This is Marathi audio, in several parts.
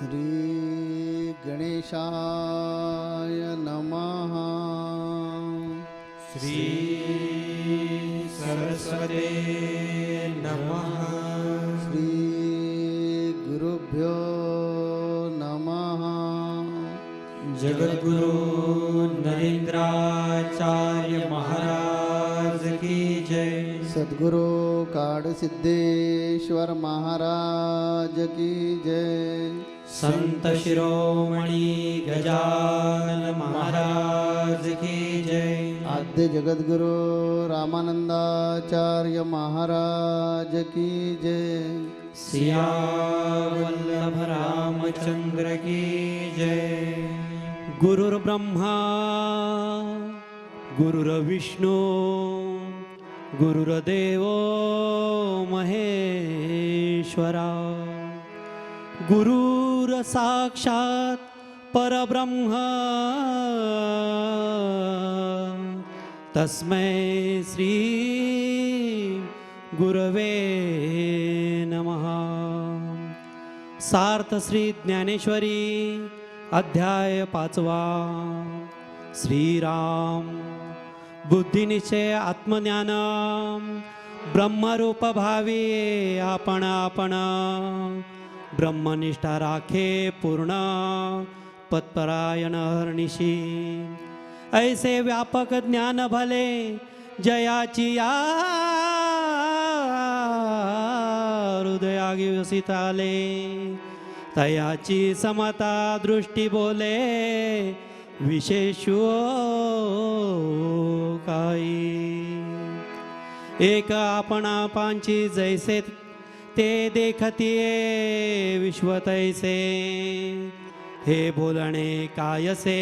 श्री गणेशाय नमः। श्री सरस्वते नमः। श्री गुरुभ्यो नमः। जगद्गुरु नरेंद्राचार्य महाराज की जय। सद्गुरु काडसिद्धेश्वर महाराज की जय। संत शिरोमणी गजानन महाराज की जय। आद्य जगद्गुरु रामानंदाचार्य महाराज की जय। सिया वल्लभ रामचंद्र की जय। गुरुर्ब्रह्मा गुरुर्विष्णू गुरुर्देव महेश्वरा। गुरुर साक्षात परब्रह्म। तस्मै श्री गुरवे नमः। सार्थ श्री ज्ञानेश्वरी अध्याय पाचवा। श्रीराम बुद्धिनिश्चय आत्मज्ञान ब्रह्मरूप भावी आपण आपण। ब्रह्मनिष्ठा राखे पूर्ण पत्परायण हरणिशी ऐसे व्यापक ज्ञान भले जयाची या हृदयागी आले तयाची समता दृष्टी बोले विशेषो काही। एक आपणा पांची जैसे ते देखतिये विश्वतैसे। हे बोलणे कायसे?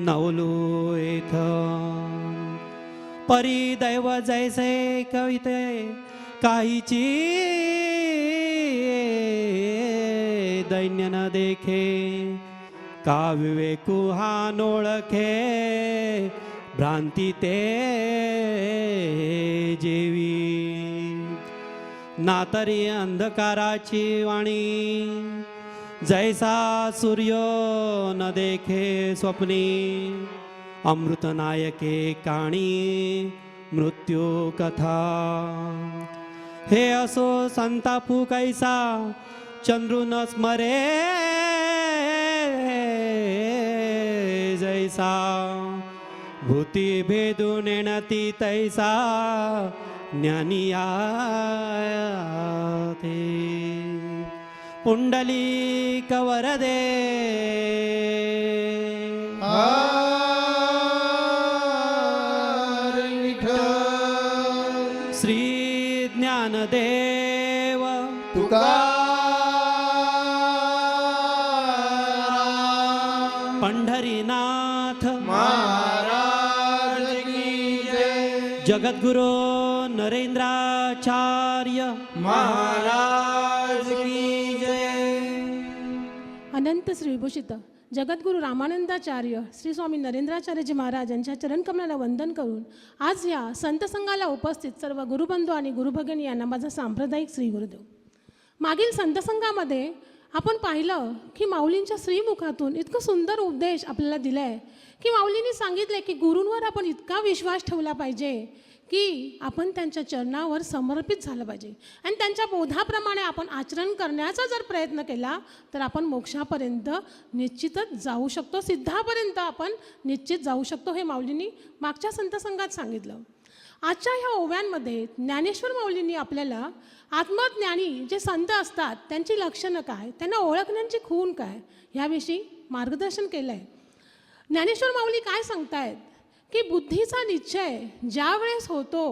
नवलू येथ परी दैव जैसे कविते काहीची दैन्य न देखे। का विवेकू हा नोळखे भ्रांती ते जेवी। नातरी अंधकाराची वाणी. जैसा सूर्य न देखे स्वप्नी अमृत नायके काणी मृत्यू कथा. हे असो संतापू कैसा चंद्रू न स्मरे. जैसा भूती भेदून येणती तैसा ज्ञानिया ते पुंडली कवरदे. हरी विठ्ठल श्री ज्ञानदेव. तुकाराम. पंढरीनाथ. महाराज जगद्गुरु अनंत श्रीभूषित जगद्गुरू रामानंदाचार्य श्री स्वामी नरेंद्राचार्यजी महाराज यांच्या चरणकमलाला वंदन करून आज या संत संघाला उपस्थित सर्व गुरुबंधू आणि गुरुभगिनी यांना माझा सांप्रदायिक श्री गुरुदेव. मागील संतसंघामध्ये आपण पाहिलं की माऊलींच्या श्रीमुखातून इतकं सुंदर उपदेश आपल्याला दिला आहे की माऊलींनी सांगितलंय की गुरूंवर आपण इतका विश्वास ठेवला पाहिजे की आपण त्यांच्या चरणावर समर्पित झालं पाहिजे. आणि त्यांच्या बोधाप्रमाणे आपण आचरण करण्याचा जर प्रयत्न केला तर आपण मोक्षापर्यंत निश्चितच जाऊ शकतो. सिद्धापर्यंत आपण निश्चित जाऊ शकतो हे माऊलींनी मागच्या संत संघात सांगितलं. आजच्या ह्या ओव्यांमध्ये ज्ञानेश्वर माऊलींनी आपल्याला आत्मज्ञानी जे संत असतात त्यांची लक्षणं काय त्यांना ओळखण्याची खून काय ह्याविषयी मार्गदर्शन केलं आहे ज्ञानेश्वर माऊली काय सांगतायत? की बुद्धीचा निश्चय ज्या वेळेस होतो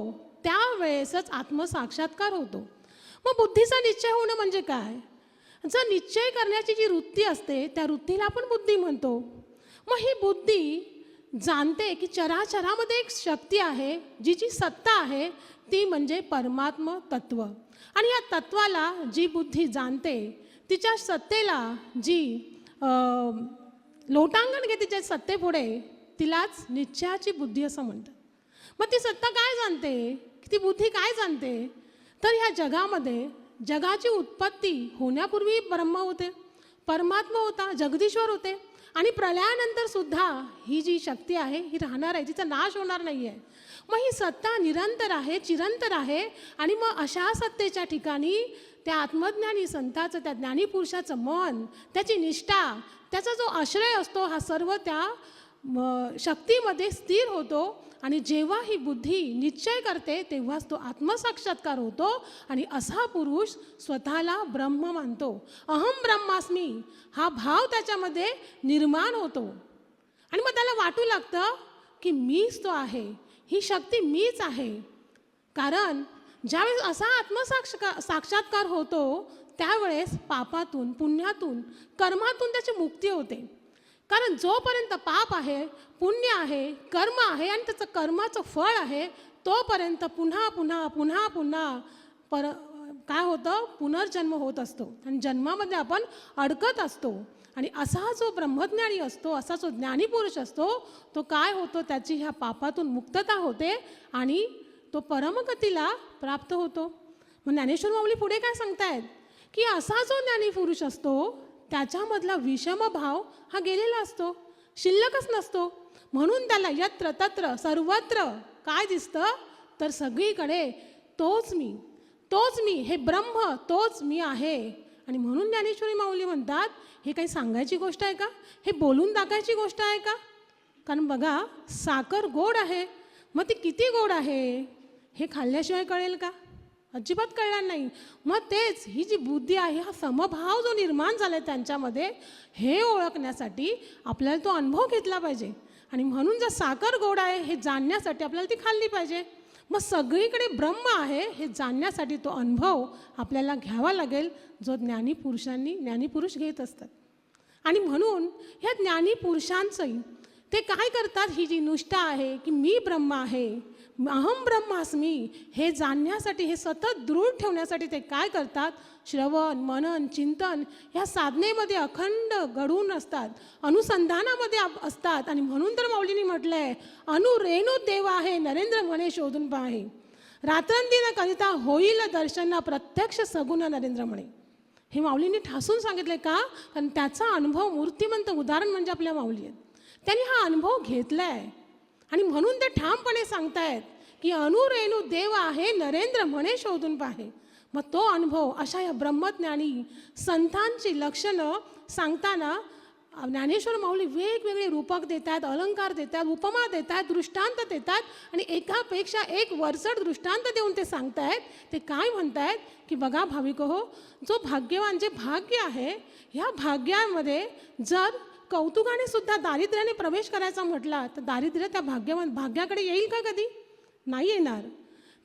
त्यावेळेसच आत्मसाक्षात्कार होतो. मग बुद्धीचा निश्चय होणं म्हणजे काय? जर निश्चय करण्याची जी वृत्ती असते त्या वृत्तीला आपण बुद्धी म्हणतो. मग ही बुद्धी जाणते की चराचरामध्ये एक शक्ती आहे जी जी सत्ता आहे ती म्हणजे परमात्म तत्व. आणि या तत्वाला जी बुद्धी जाणते तिच्या सत्तेला जी लोटांगण घेते तिच्या सत्तेपुढे तिलाच निश्चयाची बुद्धी असं म्हणतात. मग ती सत्ता काय जाणते? ती बुद्धी काय जाणते? तर ह्या जगामध्ये जगाची उत्पत्ती होण्यापूर्वी ब्रह्म होते परमात्मा होता जगदीश्वर होते आणि प्रलयानंतर सुद्धा ही जी शक्ती आहे ही राहणार आहे तिचा नाश होणार नाही आहे मग ही सत्ता निरंतर आहे चिरंतर आहे आणि मग अशा सत्तेच्या ठिकाणी त्या आत्मज्ञानी संताचं त्या ज्ञानीपुरुषाचं मन त्याची निष्ठा त्याचा जो आश्रय असतो हा सर्व त्या शक्तीमध्ये स्थिर होतो आणि जेव्हा ही बुद्धी निश्चय करते तेव्हाच तो आत्मसाक्षात्कार होतो आणि असा पुरुष स्वतःला ब्रह्म मानतो. अहम ब्रह्मास्मी हा भाव त्याच्यामध्ये निर्माण होतो. आणि मग त्याला वाटू लागतं की मीच तो आहे ही शक्ती मीच आहे. कारण ज्यावेळेस असा आत्मसाक्षका साक्षात्कार होतो त्यावेळेस पापातून पुण्यातून कर्मातून त्याची मुक्ती होते. कारण जोपर्यंत पाप आहे पुण्य आहे कर्म आहे आणि त्याचं कर्माचं फळ आहे तोपर्यंत पुन्हा पुन्हा पुन्हा पुन्हा पर काय होतं? पुनर्जन्म होत असतो. आणि जन्मामध्ये आपण अडकत असतो. आणि असा जो ब्रह्मज्ञानी असतो असा जो ज्ञानी पुरुष असतो तो काय होतो? त्याची ह्या पापातून मुक्तता होते आणि तो परमगतीला प्राप्त होतो. मग ज्ञानेश्वर माऊली पुढे काय सांगतायत? की असा जो ज्ञानी पुरुष असतो त्याच्यामधला विषम भाव हा गेलेला असतो. शिल्लकच नसतो. म्हणून त्याला यत्र तत्र सर्वत्र काय दिसतं? तर सगळीकडे तोच मी. तोच मी. हे ब्रह्म तोच मी आहे. आणि म्हणून ज्ञानेश्वरी माऊली म्हणतात हे काही सांगायची गोष्ट आहे का? हे बोलून दाखायची गोष्ट आहे का? कारण बघा साखर गोड आहे. मग ती किती गोड आहे? हे खाल्ल्याशिवाय कळेल का? अजिबात कळणार नाही. मग तेच ही जी बुद्धी आहे हा समभाव जो निर्माण झाला आहे त्यांच्यामध्ये हे ओळखण्यासाठी आपल्याला तो अनुभव घेतला पाहिजे. आणि म्हणून जर साखर गोड आहे हे जाणण्यासाठी आपल्याला ती खाल्ली पाहिजे. मग सगळीकडे ब्रह्म आहे हे जाणण्यासाठी तो अनुभव आपल्याला घ्यावा लागेल जो ज्ञानी पुरुषांनी ज्ञानी पुरुष घेत असतात. आणि म्हणून ह्या ज्ञानी पुरुषांचंही ते काय करतात? ही जी निष्ठा आहे की मी ब्रह्म आहे अहम ब्रह्मास्मी हे जाणण्यासाठी हे सतत दृढ ठेवण्यासाठी ते काय करतात? श्रवण मनन चिंतन ह्या साधनेमध्ये अखंड घडून असतात अनुसंधानामध्ये असतात. आणि म्हणून तर माऊलींनी म्हटलं आहे अनुरेणू देव आहे नरेंद्र म्हणे शोधून पाहे. रात्रंदिन करिता होईल दर्शना प्रत्यक्ष सगुण नरेंद्र म्हणे. हे माऊलींनी ठासून सांगितले का? कारण त्याचा अनुभव मूर्तिमंत उदाहरण म्हणजे आपल्या माऊली आहेत. त्यांनी हा अनुभव घेतला आहे आणि म्हणून ते ठामपणे सांगतायत की अनुरेणू देव आहे नरेंद्र म्हणे शोधून पाहे. मग तो अनुभव अशा या ब्रह्मज्ञानी संतांची लक्षणं सांगताना ज्ञानेश्वर माऊली वेगवेगळे रूपक देतात अलंकार देतात उपमा देतात दृष्टांत देतात आणि एकापेक्षा एक वरचढ दृष्टांत देऊन ते सांगतायत. ते काय म्हणतायत? की बघा भाविक हो जो भाग्यवान जे भाग्य आहे ह्या भाग्यामध्ये जर कौतुकाने सुद्धा दारिद्र्याने प्रवेश करायचा म्हटला तर दारिद्र्य त्या भाग्यवान भाग्याकडे येईल का कधी? नाही येणार.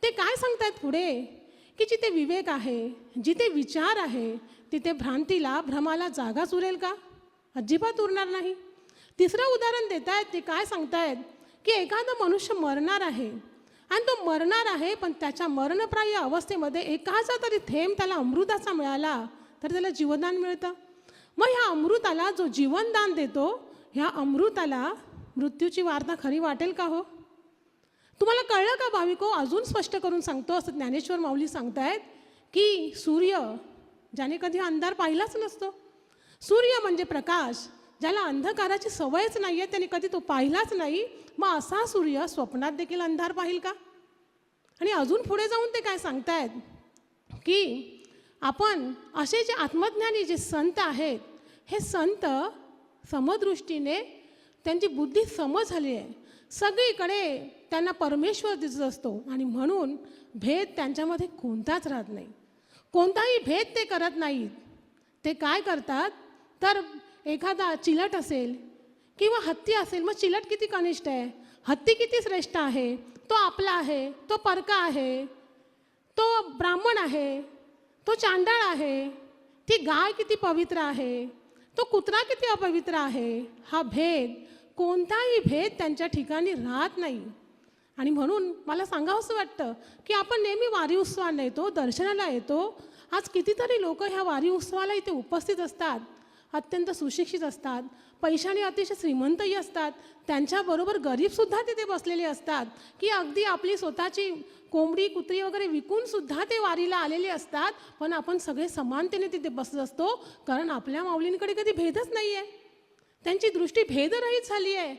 ते काय सांगतायत पुढे? की जिथे विवेक आहे जिथे विचार आहे तिथे भ्रांतीला भ्रमाला जागाच उरेल का? अजिबात उरणार नाही. तिसरं उदाहरण देत आहेत ते काय सांगतायत? की एखादा मनुष्य मरणार आहे आणि तो मरणार आहे पण त्याच्या मरणप्राय अवस्थेमध्ये एकाचा तरी थेंब त्याला अमृताचा मिळाला तर त्याला जीवदान मिळतं. मग ह्या अमृताला जो जीवनदान देतो ह्या अमृताला मृत्यूची वार्ता खरी वाटेल का हो? तुम्हाला कळलं का भाविको हो, अजून स्पष्ट करून सांगतो असं ज्ञानेश्वर माऊली सांगतायत की सूर्य ज्याने कधी अंधार पाहिलाच नसतो. सूर्य म्हणजे प्रकाश ज्याला अंधकाराची सवयच नाही आहे त्याने कधी तो पाहिलाच नाही. मग असा सूर्य स्वप्नात देखील अंधार पाहिल का? आणि अजून पुढे जाऊन ते काय सांगतायत की आपण असे जे आत्मज्ञानी जे संत आहेत हे संत समदृष्टीने त्यांची बुद्धी समज झाली आहे. सगळीकडे त्यांना परमेश्वर दिसत असतो आणि म्हणून भेद त्यांच्यामध्ये कोणताच राहत नाही. कोणताही भेद ते करत नाहीत. ते काय करतात? तर एखादा चिलट असेल किंवा हत्ती असेल मग चिलट किती कनिष्ठ आहे? हत्ती किती श्रेष्ठ आहे? तो आपला आहे तो परका आहे तो ब्राह्मण आहे तो चांडाळ आहे ती गाय किती पवित्र आहे तो कुत्रा किती अपवित्र आहे हा भेद कोणताही भेद त्यांच्या ठिकाणी राहत नाही. आणि म्हणून मला सांगावंसं वाटतं की आपण नेहमी वारी उत्सवाला येतो दर्शनाला येतो. आज कितीतरी लोक ह्या वारी उत्सवाला इथे उपस्थित असतात अत्यंत सुशिक्षित असतात. पैशाने अतिशय श्रीमंतही असतात. त्यांच्याबरोबर गरीबसुद्धा तिथे बसलेले असतात. की अगदी आपली स्वतःची कोंबडी कुत्री वगैरे विकूनसुद्धा ते वारीला आलेले असतात. पण आपण सगळे समानतेने तिथे बसत असतो. कारण आपल्या माऊलींकडे कधी भेदच नाही आहे त्यांची दृष्टी भेदरहित झाली आहे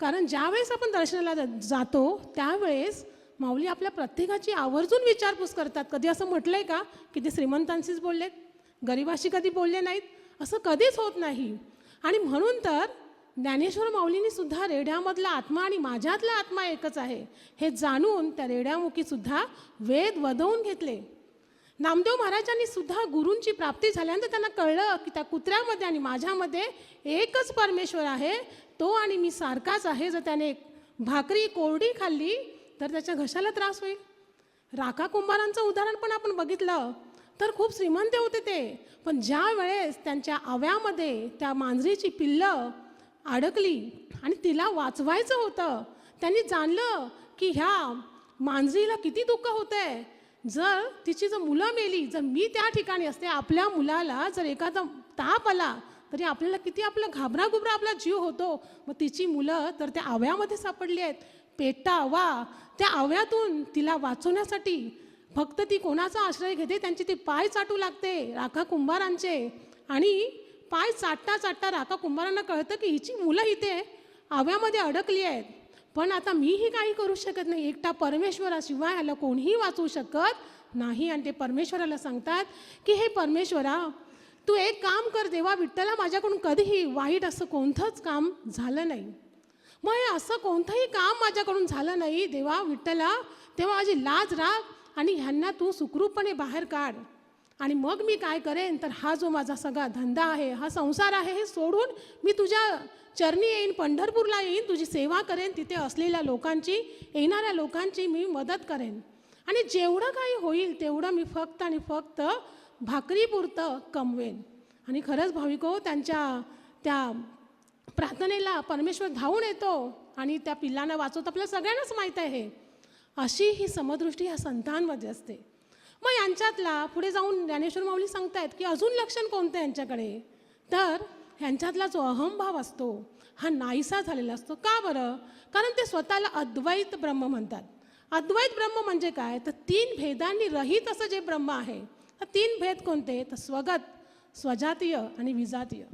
कारण ज्यावेळेस आपण दर्शनाला जा- जातो त्यावेळेस माऊली आपल्या प्रत्येकाची आवर्जून विचारपूस करतात. कधी असं म्हटलं आहे का? की ते श्रीमंतांशीच बोललेत. गरिबाशी कधी बोलले नाहीत? असं कधीच होत नाही. आणि म्हणून तर ज्ञानेश्वर माऊलींनी सुद्धा रेड्यामधला आत्मा आणि माझ्यातला आत्मा एकच आहे. हे जाणून त्या रेड्यामुखीसुद्धा वेद वदवून घेतले. नामदेव महाराजांनी सुद्धा गुरूंची प्राप्ती झाल्यानंतर त्यांना कळलं की त्या कुत्र्यामध्ये आणि माझ्यामध्ये एकच परमेश्वर आहे. तो आणि मी सारखाच आहे. जर त्याने भाकरी कोरडी खाल्ली तर त्याच्या घशाला त्रास होईल. राका कुंभारांचं उदाहरण पण आपण बघितलं. तर खूप श्रीमंत होते ते. पण ज्या वेळेस त्यांच्या आव्यामध्ये त्या मांजरीची पिल्लं अडकली आणि तिला वाचवायचं होतं त्यांनी जाणलं की ह्या मांजरीला किती दुःख होतंय. जर तिची जर मुलं मेली जर मी त्या ठिकाणी असते आपल्या मुलाला जर एखादा ताप आला तरी आपल्याला किती आपला घाबरागुबरा आपला जीव होतो. मग तिची मुलं तर त्या आव्यामध्ये सापडली आहेत. पेटा वा त्या आव्यातून तिला वाचवण्यासाठी फक्त ती कोणाचा आश्रय घेते त्यांचे ते पाय चाटू लागते राखा कुंभारांचे. आणि पाय चाटता चाटता राखा कुंभारांना कळतं की हिची मुलं इथे आव्यामध्ये अडकली आहेत. पण आता मीही काही करू शकत नाही. एकटा परमेश्वराशिवाय ह्याला कोणीही वाचू शकत नाही. आणि ते परमेश्वराला सांगतात की हे परमेश्वरा तू एक काम कर देवा विठ्ठला माझ्याकडून कधीही वाईट असं कोणतंच काम झालं नाही. मग हे असं कोणतंही काम माझ्याकडून झालं नाही देवा विठ्ठला तेव्हा माझी लाज राग आणि ह्यांना तू सुखरूपपणे बाहेर काढ. आणि मग मी काय करेन? तर हा जो माझा सगळा धंदा आहे हा संसार आहे हे सोडून मी तुझ्या चरणी येईन पंढरपूरला येईन तुझी सेवा करेन तिथे असलेल्या लोकांची येणाऱ्या लोकांची मी मदत करेन. आणि जेवढं काही होईल तेवढं मी फक्त आणि फक्त भाकरीपुरतं कमवेन. आणि खरंच भाविको त्यांच्या त्या प्रार्थनेला परमेश्वर धावून येतो आणि त्या पिल्लांना वाचवत आपल्या सगळ्यांनाच माहीत आहे. अशी ही समदृष्टी ह्या संतांमध्ये असते. मग यांच्यातला पुढे जाऊन ज्ञानेश्वर माऊली सांगतायत की अजून लक्षण कोणतं आहे यांच्याकडे? तर ह्यांच्यातला जो अहंभाव असतो हा नाहीसा झालेला असतो. का बरं? कारण ते स्वतःला अद्वैत ब्रह्म म्हणतात. अद्वैत ब्रह्म म्हणजे काय? तर तीन भेदांनी रहित असं जे ब्रह्म आहे तर तीन भेद कोणते? तर स्वगत स्वजातीय आणि विजातीय.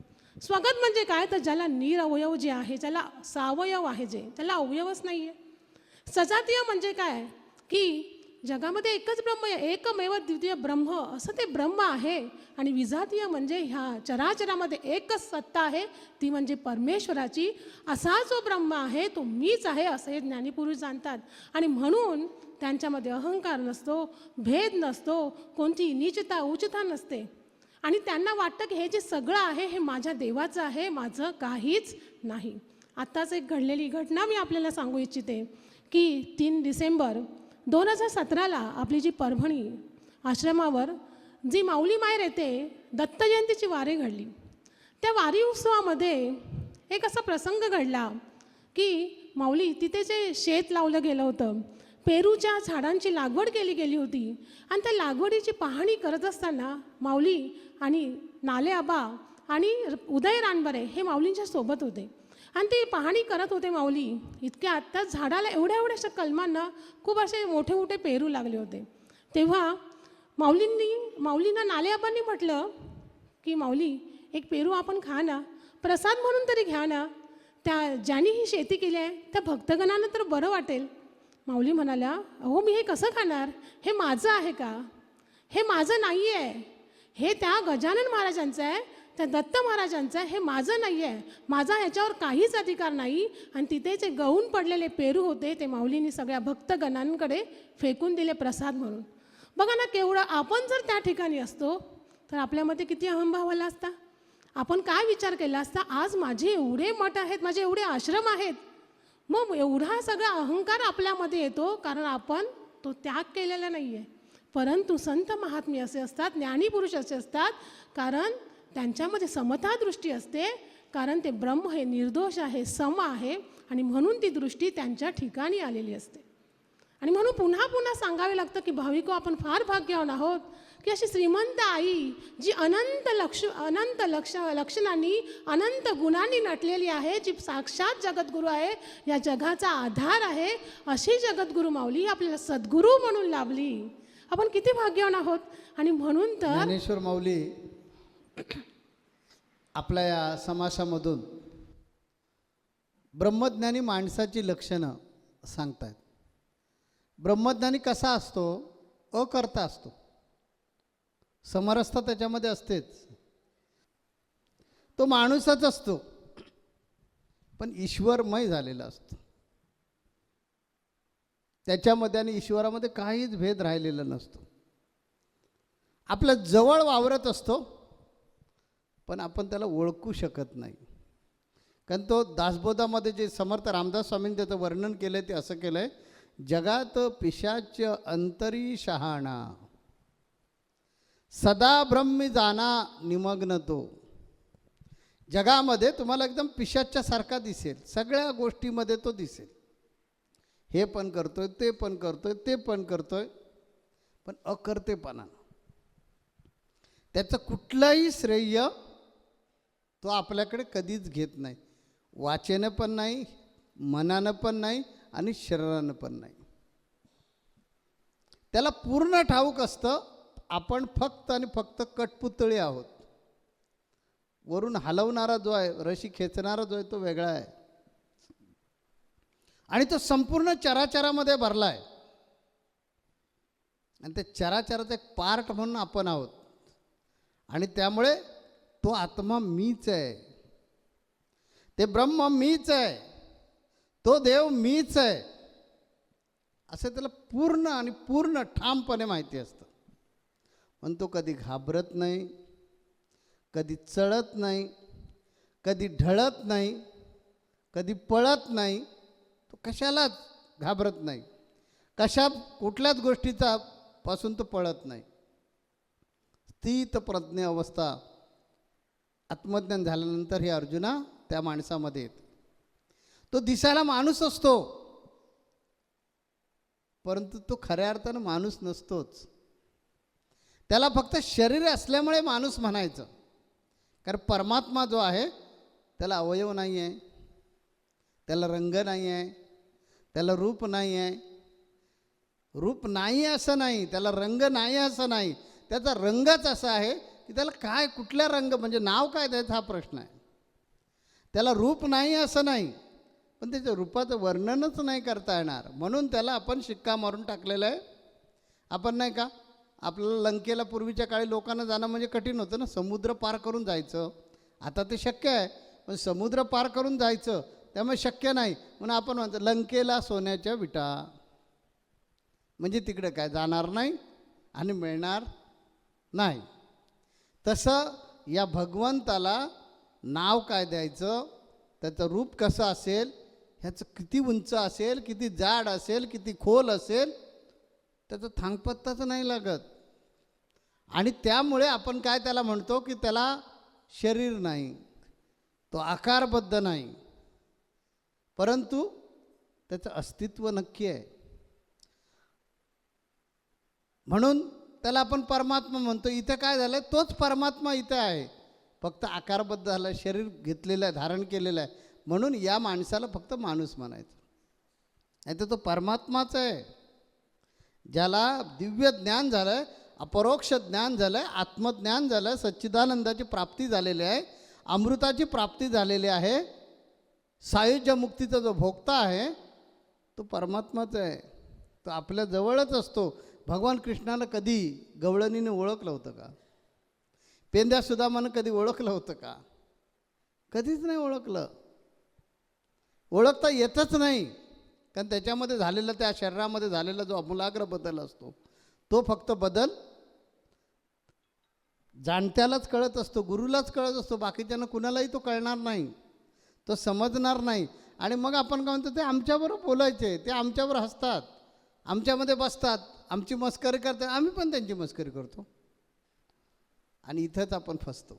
स्वगत म्हणजे काय? तर ज्याला निरवयव जे आहे ज्याला सावयव आहे जे त्याला अवयवच नाही आहे सजातीय म्हणजे काय? की जगामध्ये एकच ब्रह्म एकमेव द्वितीय ब्रह्म. असं ते ब्रह्म आहे. आणि विजातीय म्हणजे ह्या चराचरामध्ये एकच सत्ता आहे ती म्हणजे परमेश्वराची. असा जो ब्रह्म आहे तो मीच आहे असं हे ज्ञानीपुरुष जाणतात. आणि म्हणून त्यांच्यामध्ये अहंकार नसतो भेद नसतो कोणती नीचता उच्चता नसते. आणि त्यांना वाटतं की हे जे सगळं आहे हे माझ्या देवाचं आहे माझं काहीच नाही. आत्ताच एक घडलेली घटना मी आपल्याला सांगू इच्छिते. की तीन डिसेंबर दोन हजार सतराला आपली जी परभणी आश्रमावर जी माऊली मायर येते दत्त जयंतीची वारी घडली. त्या वारी उत्सवामध्ये एक असा प्रसंग घडला की माऊली तिथे जे शेत लावलं गेलं होतं पेरूच्या झाडांची लागवड केली गेली होती आणि त्या लागवडीची पाहणी करत असताना माऊली आणि नाले आबा आणि उदय रानबरे हे माऊलींच्या सोबत होते. आणि ते पाहणी करत होते माऊली. इतक्या आत्ताच झाडाला एवढ्या एवढ्याशा कलमांना खूप असे मोठे मोठे पेरू लागले होते. तेव्हा माऊलींनी माऊलींना नालेआबांनी म्हटलं की माऊली एक पेरू आपण खा ना प्रसाद म्हणून तरी घ्या ना. त्या ज्यांनी ही शेती केली आहे त्या भक्तगणांना तर बरं वाटेल. माऊली म्हणाल्या अहो मी हे कसं खाणार? हे माझं आहे का? हे माझं नाही आहे हे त्या गजानन महाराजांचं आहे. त्या दत्त महाराजांचं आहे हे माझं नाही आहे माझा ह्याच्यावर काहीच अधिकार नाही. आणि तिथे जे गहून पडलेले पेरू होते ते माऊलींनी सगळ्या भक्तगणांकडे फेकून दिले प्रसाद म्हणून. बघा ना केवढं आपण जर त्या ठिकाणी असतो तर आपल्यामध्ये किती अहंभाव आला असता? आपण काय विचार केला असता? आज माझे एवढे मठ आहेत माझे एवढे आश्रम आहेत. मग एवढा सगळा अहंकार आपल्यामध्ये येतो कारण आपण तो त्याग केलेला नाही आहे परंतु संत महात्मे असे असतात ज्ञानी पुरुष असे असतात कारण त्यांच्यामध्ये समता दृष्टी असते कारण ते ब्रह्म हे निर्दोष आहे सम आहे आणि म्हणून ती दृष्टी त्यांच्या ठिकाणी आलेली असते. आणि म्हणून पुन्हा पुन्हा सांगावे लागतं की भाविको आपण फार भाग्यवान आहोत की अशी श्रीमंत आई जी अनंत लक्ष अनंत लक्ष लक्षणांनी अनंत गुणांनी नटलेली आहे जी साक्षात जगद्गुरू आहे या जगाचा आधार आहे अशी जगद्गुरू माऊली आपल्याला सद्गुरू म्हणून लाभली. आपण किती भाग्यवान आहोत? आणि म्हणून तर ज्ञानेश्वर माऊली आपल्या या समासामधून ब्रह्मज्ञानी माणसाची लक्षणं सांगतायत. ब्रह्मज्ञानी कसा असतो? अकर्ता असतो. समरसता त्याच्यामध्ये असतेच. तो माणूसच असतो. पण ईश्वरमय झालेला असतो. त्याच्यामध्ये आणि ईश्वरामध्ये काहीच भेद राहिलेला नसतो. आपल्या जवळ वावरत असतो. पण आपण त्याला ओळखू शकत नाही. कारण तो दासबोधामध्ये जे समर्थ रामदास स्वामींनी त्याचं वर्णन केलं आहे ते असं केलं आहे जगात पिशाच अंतरी शहाणा. सदा ब्रह्मी जाना निमग्न तो. जगामध्ये तुम्हाला एकदम पिशाच्या सारखा दिसेल. सगळ्या गोष्टीमध्ये तो दिसेल. हे पण करतोय ते पण करतोय ते पण करतोय पण अकर्तेपणा त्याचं कुठलंही श्रेय तो आपल्याकडे कधीच घेत नाही. वाचेनं पण नाही मनानं पण नाही आणि शरीरानं पण नाही. त्याला पूर्ण ठाऊक असतं आपण फक्त आणि फक्त कटपुतळी आहोत. वरून हलवणारा जो आहे रशी खेचणारा जो आहे तो वेगळा आहे. आणि तो संपूर्ण चराचरामध्ये भरला आहे. आणि त्या चराचराचा एक पार्ट म्हणून आपण आहोत. आणि त्यामुळे तो आत्मा मीच आहे. ते ब्रह्म मीच आहे. तो देव मीच आहे. असं त्याला पूर्ण आणि पूर्ण ठामपणे माहिती असतं. पण तो कधी घाबरत नाही कधी चढत नाही कधी ढळत नाही कधी पळत नाही तो कशालाच घाबरत नाही. कशा कुठल्याच गोष्टीचा पासून तो पळत नाही. स्थित प्रज्ञ अवस्था आत्मज्ञान झाल्यानंतर हे अर्जुना त्या माणसामध्ये येते. तो दिसायला माणूस असतो. परंतु तो खऱ्या अर्थानं माणूस नसतोच. त्याला फक्त शरीर असल्यामुळे माणूस म्हणायचं. कारण परमात्मा जो आहे त्याला अवयव नाही आहे त्याला रंग नाही आहे त्याला रूप नाही आहे रूप नाही असं नाही. त्याला रंग नाही असं नाही. त्याचा रंगच असा आहे की त्याला काय कुठल्या रंग म्हणजे नाव काय द्यायचं हा प्रश्न आहे. त्याला रूप नाही असं नाही पण त्याच्या रूपाचं वर्णनच नाही करता येणार. म्हणून त्याला आपण शिक्का मारून टाकलेला आहे. आपण नाही का आपल्याला लंकेला पूर्वीच्या काळी लोकांना जाणं म्हणजे कठीण होतं ना. समुद्र पार करून जायचं. आता ते शक्य आहे पण समुद्र पार करून जायचं त्यामुळे शक्य नाही. म्हणून आपण म्हणतो लंकेला सोन्याच्या विटा. म्हणजे तिकडे काय जाणार नाही आणि मिळणार नाही. तसं या भगवंताला नाव काय द्यायचं? त्याचं रूप कसं असेल? ह्याचं किती उंच असेल? किती जाड असेल? किती खोल असेल? त्याचं थांगपत्ताच नाही लागत. आणि त्यामुळे आपण काय त्याला म्हणतो की त्याला शरीर नाही तो आकारबद्ध नाही. परंतु त्याचं अस्तित्व नक्की आहे. म्हणून त्याला आपण परमात्मा म्हणतो. इथं काय झालं तोच परमात्मा इथं आहे. फक्त आकारबद्ध झाला शरीर घेतलेलं आहे धारण केलेलं आहे. म्हणून या माणसाला फक्त माणूस म्हणायचं. नाही तर तो परमात्माच आहे. ज्याला दिव्य ज्ञान झालं आहे अपरोक्ष ज्ञान झालं आहे आत्मज्ञान झालं आहे सच्चिदानंदाची प्राप्ती झालेली आहे अमृताची प्राप्ती झालेली आहे सायुज्य मुक्तीचा जो भोगता आहे तो परमात्माच आहे. तो आपल्या जवळच असतो. भगवान कृष्णाला कधी गवळणीने ओळखलं होतं का? पेंद्या सुदामानं कधी ओळखलं होतं का? कधीच नाही ओळखलं. ओळखता येतच नाही. कारण त्याच्यामध्ये झालेला त्या शरीरामध्ये झालेला जो अमूलाग्र बदल असतो तो फक्त बदल जाणत्यालाच कळत असतो गुरुलाच कळत असतो. बाकीच्यांना कुणालाही तो कळणार नाही तो समजणार नाही. आणि मग आपण काय म्हणतो ते आमच्याबरोबर बोलायचे ते आमच्यावर हसतात आमच्यामध्ये बसतात. आमची मस्करी करतात आम्ही पण त्यांची मस्करी करतो. आणि इथंच आपण फसतो.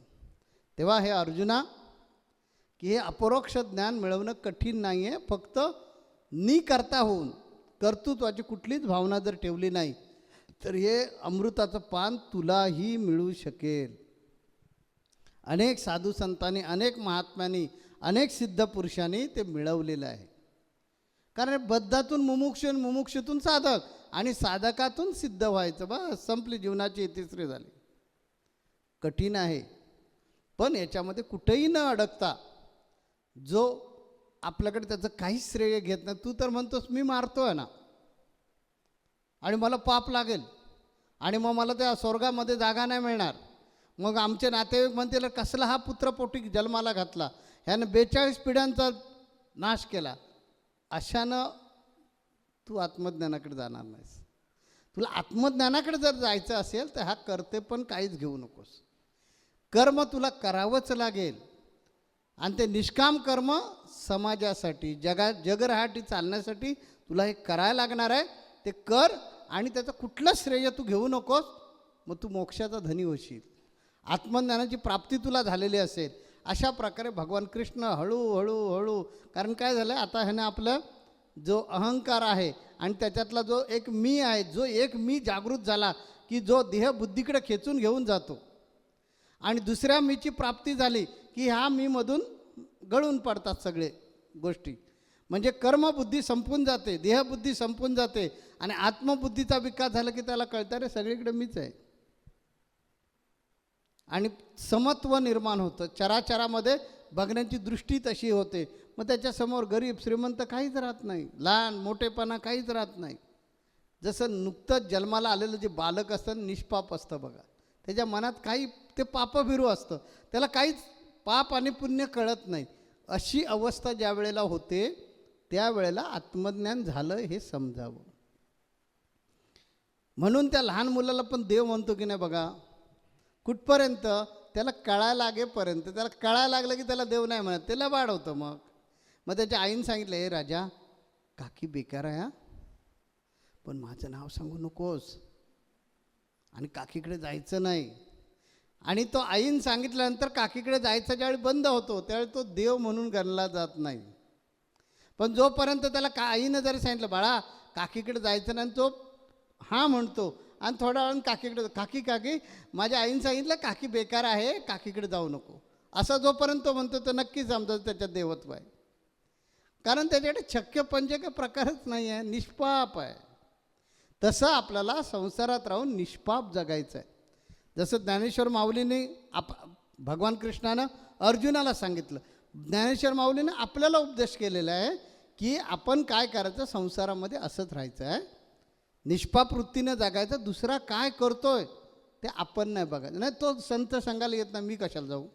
तेव्हा हे अर्जुना की हे अपरोक्ष ज्ञान मिळवणं कठीण नाही आहे फक्त नी करता होऊन कर्तृत्वाची कुठलीच भावना जर ठेवली नाही तर हे अमृताचं पान तुलाही मिळू शकेल. अनेक साधू संतांनी अनेक महात्म्यांनी अनेक सिद्ध पुरुषांनी ते मिळवलेलं आहे. कारण बद्धातून मुमुक्ष मुमुक्षतून साधक आणि साधकातून सिद्ध व्हायचं. बा संपली जीवनाची इतिश्री झाली. कठीण आहे. पण याच्यामध्ये कुठेही न अडकता जो आपल्याकडे त्याचं काहीच श्रेय घेत नाही तू तर म्हणतोस मी मारतोय ना. आणि मला पाप लागेल. आणि मग मला त्या स्वर्गामध्ये जागा नाही मिळणार. मग आमचे नातेवाईक म्हणतील कसला हा पुत्रपोटी जन्माला घातला? ह्यानं बेचाळीस पिढ्यांचा नाश केला. अशानं तू आत्मज्ञानाकडे जाणार नाहीस. तुला आत्मज्ञानाकडे जर जायचं असेल तर हा करते पण काहीच घेऊ नकोस. कर्म तुला करावंच लागेल. आणि ते निष्काम कर्म समाजासाठी जगा जगराहाटी चालण्यासाठी तुला हे करायला लागणार आहे. ते कर आणि त्याचं कुठलं श्रेय तू घेऊ नकोस मग तू मोक्षाचा धनी होशील. आत्मज्ञानाची प्राप्ती तुला झालेली असेल. अशा प्रकारे भगवान कृष्ण हळूहळू हळू कारण काय झालं आता ह्यानं आपलं जो अहंकार आहे आणि त्याच्यातला जो एक मी आहे जो एक मी जागृत झाला की जो देहबुद्धीकडे खेचून घेऊन जातो. आणि दुसऱ्या मीची प्राप्ती झाली की ह्या मीमधून गळून पडतात सगळे गोष्टी. म्हणजे कर्मबुद्धी संपून जाते देहबुद्धी संपून जाते आणि आत्मबुद्धीचा विकास झाला की त्याला कळतं रे सगळीकडे मीच आहे. आणि समत्व निर्माण होतं. चराचरामध्ये बघण्याची दृष्टी तशी होते. मग त्याच्यासमोर गरीब श्रीमंत काहीच राहत नाही. लहान मोठेपणा काहीच राहत नाही. जसं नुकतंच जन्माला आलेलं जे बालक असतं निष्पाप असतं बघा. त्याच्या मनात काही ते पापभिरू असतं. त्याला काहीच पाप आणि पुण्य कळत नाही. अशी अवस्था ज्या वेळेला होते त्यावेळेला आत्मज्ञान झालं हे समजावं. म्हणून त्या लहान मुलाला पण देव म्हणतो की नाही बघा कुठपर्यंत त्याला कळायला लागेपर्यंत त्याला कळायला लागलं की त्याला देव नाही म्हणत त्याला वाढवतं मग. मग त्याच्या आईनं सांगितलं हे राजा काकी बेकार आहे हा. पण माझं नाव सांगू नकोस. आणि काकीकडे जायचं नाही. आणि तो आईनं सांगितल्यानंतर काकीकडे जायचा ज्यावेळी बंद होतो त्यावेळी तो देव म्हणून गणला जात नाही. पण जोपर्यंत त्याला का आईनं जरी सांगितलं बाळा काकीकडे जायचं नाही आणि तो हां म्हणतो आणि थोड्या वेळ काकीकडे काकी काकी माझ्या आईनं सांगितलं काकी बेकार आहे काकीकडे जाऊ नको. असा जोपर्यंत तो म्हणतो तो नक्कीच समजा त्याच्यात देवत्व आहे. कारण त्याच्याकडे छक्क पंजे काही प्रकारच नाही आहे निष्पाप आहे. तसं आपल्याला संसारात राहून निष्पाप जगायचं आहे जसं ज्ञानेश्वर माऊलीने आप भगवान कृष्णानं अर्जुनाला सांगितलं. ज्ञानेश्वर माऊलीने आपल्याला उपदेश केलेला आहे की आपण काय करायचं संसारामध्ये असंच राहायचं आहे निष्पाप वृत्तीनं जगायचं दुसरा काय करतोय ते आपण नाही बघायचं. नाही तो संत सांगायला येत नाही मी कशाला जाऊ?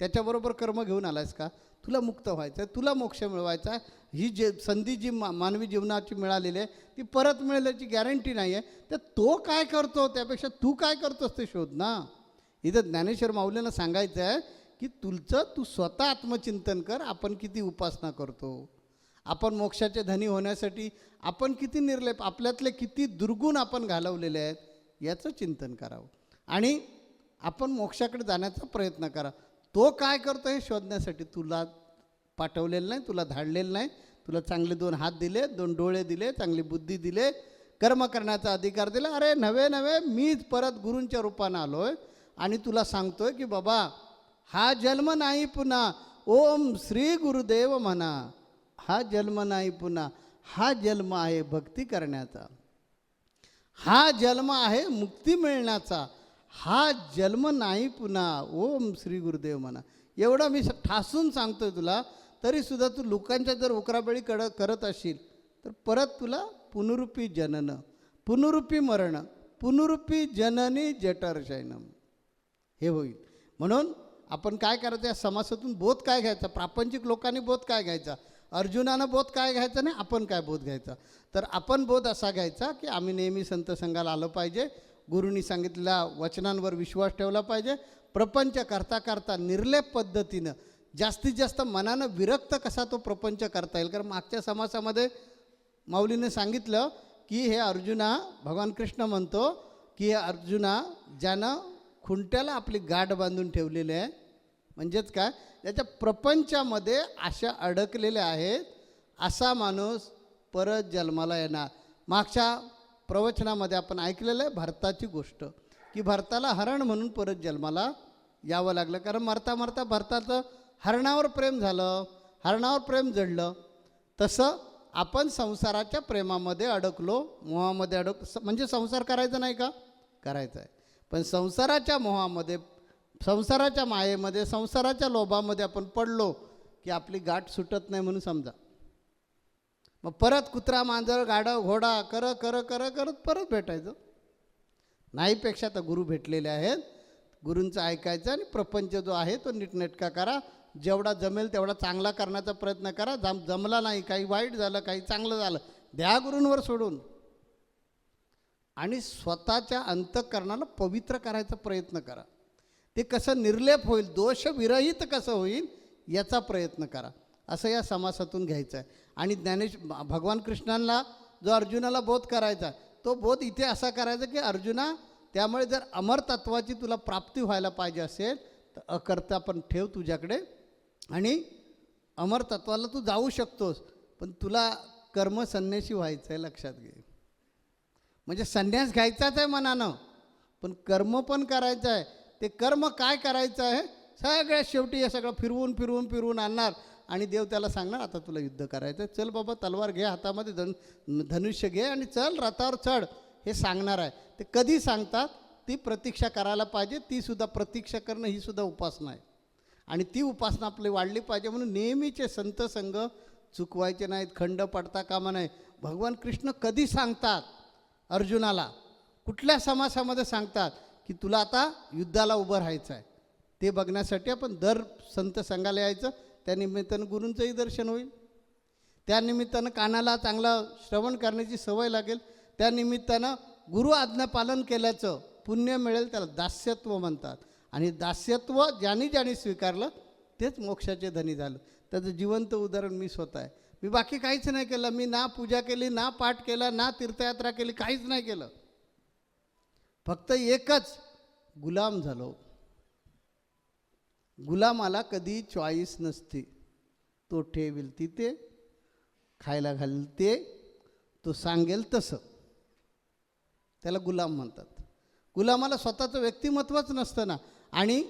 त्याच्याबरोबर कर्म घेऊन आलायस का? तुला मुक्त व्हायचं आहे तुला मोक्ष मिळवायचा आहे ही जे संधी जी मा मानवी जीवनाची मिळालेली आहे ती परत मिळेल गॅरंटी नाही आहे. तर तो काय करतो? त्यापेक्षा तू काय करतोस ते शोध ना. इथं ज्ञानेश्वर माऊलीनं सांगायचं आहे की तुलचं तू स्वतः आत्मचिंतन कर आपण किती उपासना करतो. आपण मोक्षाचे धनी होण्यासाठी आपण किती निर्लेप आपल्यातले किती दुर्गुण आपण घालवलेले आहेत याचं चिंतन करावं. आणि आपण मोक्षाकडे जाण्याचा प्रयत्न करा. तो काय करतो हे शोधण्यासाठी तुला पाठवलेलं नाही तुला धाडलेलं नाही. तुला चांगले दोन हात दिले दोन डोळे दिले चांगली बुद्धी दिले कर्म करण्याचा अधिकार दिला. अरे नवे नवे मीच परत गुरूंच्या रूपानं आलो आहे आणि तुला सांगतोय की बाबा हा जन्म नाही पुन्हा. ओम श्री गुरुदेव म्हणा. हा जन्म नाही पुन्हा हा जन्म आहे भक्ती करण्याचा. हा जन्म आहे मुक्ती मिळण्याचा. हा जन्म नाही पुन्हा ओम श्री गुरुदेव म्हणा. एवढं मी ठासून सांगतोय तुला तरीसुद्धा तू लोकांच्या जर उकराबळी कड करत असशील तर परत तुला पुनरुपी जनन पुनरुपी मरण पुनरुपी जननी जठरशयनम हे होईल. म्हणून आपण काय करायचं या समासातून बोध काय घ्यायचा? प्रापंचिक लोकांनी बोध काय घ्यायचा? अर्जुनानं बोध काय घ्यायचं नाही आपण काय बोध घ्यायचा? तर आपण बोध असा घ्यायचा की आम्ही नेहमी संत संघाला आलं पाहिजे गुरुनी सांगितलेल्या वचनांवर विश्वास ठेवला पाहिजे प्रपंच करता करता निर्लेप पद्धतीनं जास्तीत जास्त मनानं विरक्त कसा तो प्रपंच करता येईल? कारण मागच्या समासामध्ये माऊलीने सांगितलं की हे अर्जुना भगवान कृष्ण म्हणतो की हे अर्जुना ज्यानं खुंट्याला आपली गाठ बांधून ठेवलेली आहे. म्हणजेच काय? त्याच्या प्रपंचामध्ये अशा अडकलेल्या आहेत असा माणूस परत जन्माला येणार. मागच्या प्रवचनामध्ये आपण ऐकलेलं आहे भरताची गोष्ट की भरताला हरण म्हणून परत जन्माला यावं लागलं. कारण मरता मरता भरताचं हरणावर प्रेम झालं हरणावर प्रेम जडलं. तसं आपण संसाराच्या प्रेमामध्ये अडकलो मोहामध्ये अडक स- म्हणजे संसार करायचा नाही का? करायचा आहे. पण संसाराच्या मोहामध्ये संसाराच्या मायेमध्ये संसाराच्या लोभामध्ये आपण पडलो की आपली गाठ सुटत नाही म्हणून समजा. मग परत कुत्रा मांजर गाडं घोडा कर कर कर करत परत भेटायचं. नाहीपेक्षा तर गुरु भेटलेले आहेत. गुरूंचं ऐकायचं आणि प्रपंच जो आहे तो नीटनेटका करा. जेवढा जमेल तेवढा चांगला करण्याचा प्रयत्न करा. जम जमला नाही काही वाईट झालं काही चांगलं झालं द्या गुरूंवर सोडून. आणि स्वतःच्या अंतःकरणाला पवित्र करायचा प्रयत्न करा. ते कसं निर्लेप होईल दोषविरहित कसं होईल याचा प्रयत्न करा. असं या समासातून घ्यायचं आहे. आणि ज्ञानेश भगवान कृष्णांना जो अर्जुनाला बोध करायचा तो बोध इथे असा करायचा की अर्जुना त्यामुळे जर अमर तत्वाची तुला प्राप्ती व्हायला पाहिजे असेल तर अकर्ता पण ठेव तुझ्याकडे. आणि अमर तत्वाला तू जाऊ शकतोस पण तुला कर्मसन्यासी व्हायचं आहे लक्षात घे. म्हणजे संन्यास घ्यायचाच आहे मनानं पण कर्म पण करायचं आहे ते कर्म काय करायचं आहे? सगळ्यात शेवटी हे सगळं फिरवून फिरवून फिरवून आणणार. आणि देव त्याला सांगणार आता तुला युद्ध करायचं आहे चल बाबा तलवार घे हातामध्ये धन धनुष्य घे आणि चल रथावर चढ. हे सांगणार आहे. ते कधी सांगतात? ती प्रतीक्षा करायला पाहिजे. तीसुद्धा प्रतीक्षा करणं ही सुद्धा उपासना आहे. आणि ती उपासना आपली वाढली पाहिजे म्हणून नेहमीचे संत संघ चुकवायचे नाहीत खंड पडता कामा नाही भगवान कृष्ण कधी सांगतात? अर्जुनाला. कुठल्या समासामध्ये सांगतात? की तुला आता युद्धाला उभं राहायचं आहे. ते बघण्यासाठी आपण दर संत संघाला यायचं त्यानिमित्तानं गुरूंचंही दर्शन होईल. त्यानिमित्तानं कानाला चांगलं श्रवण करण्याची सवय लागेल. त्यानिमित्तानं गुरु गुरु आज्ञापालन केल्याचं पुण्य मिळेल त्याला दास्यत्व म्हणतात. आणि दास्यत्व ज्यानी ज्यानी स्वीकारलं तेच मोक्षाचे धनी झालं. त्याचं जिवंत उदाहरण मी स्वतः आहे. मी बाकी काहीच नाही केलं. मी ना पूजा केली ना पाठ केला ना तीर्थयात्रा केली काहीच नाही केलं. फक्त एकच गुलाम झालो. गुलामाला कधी चॉईस नसते. तो ठेवील तिथे खायला घालेल ते तो सांगेल तसं. त्याला गुलाम म्हणतात. गुलामाला स्वतःचं व्यक्तिमत्वच नसतं ना. आणि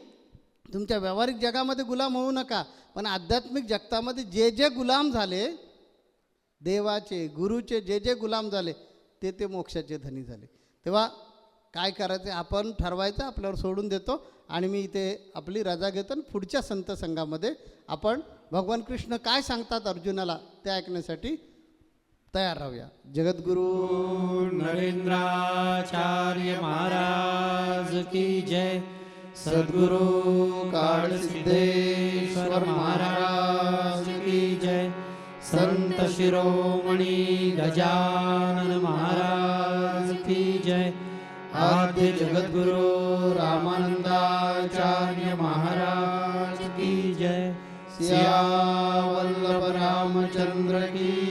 तुमच्या व्यावहारिक जगामध्ये गुलाम होऊ नका पण आध्यात्मिक जगतामध्ये जे जे गुलाम झाले देवाचे गुरुचे जे जे गुलाम झाले ते ते मोक्षाचे धनी झाले. तेव्हा काय करायचं आपण ठरवायचं आपल्यावर सोडून देतो आणि मी इथे आपली रजा घेतो आणि पुढच्या संत संघामध्ये आपण भगवान कृष्ण काय सांगतात अर्जुनाला ते ऐकण्यासाठी तयार राहूया. जगद्गुरू नरेंद्राचार्य महाराज की जय. सद्गुरु काळ सिद्धेश्वर महाराज की जय. संत शिरोमणी गजानन महाराज आद्य जगद्गुरु रामानंदाचार्य महाराज की जय। सियावल्लभ रामचंद्र की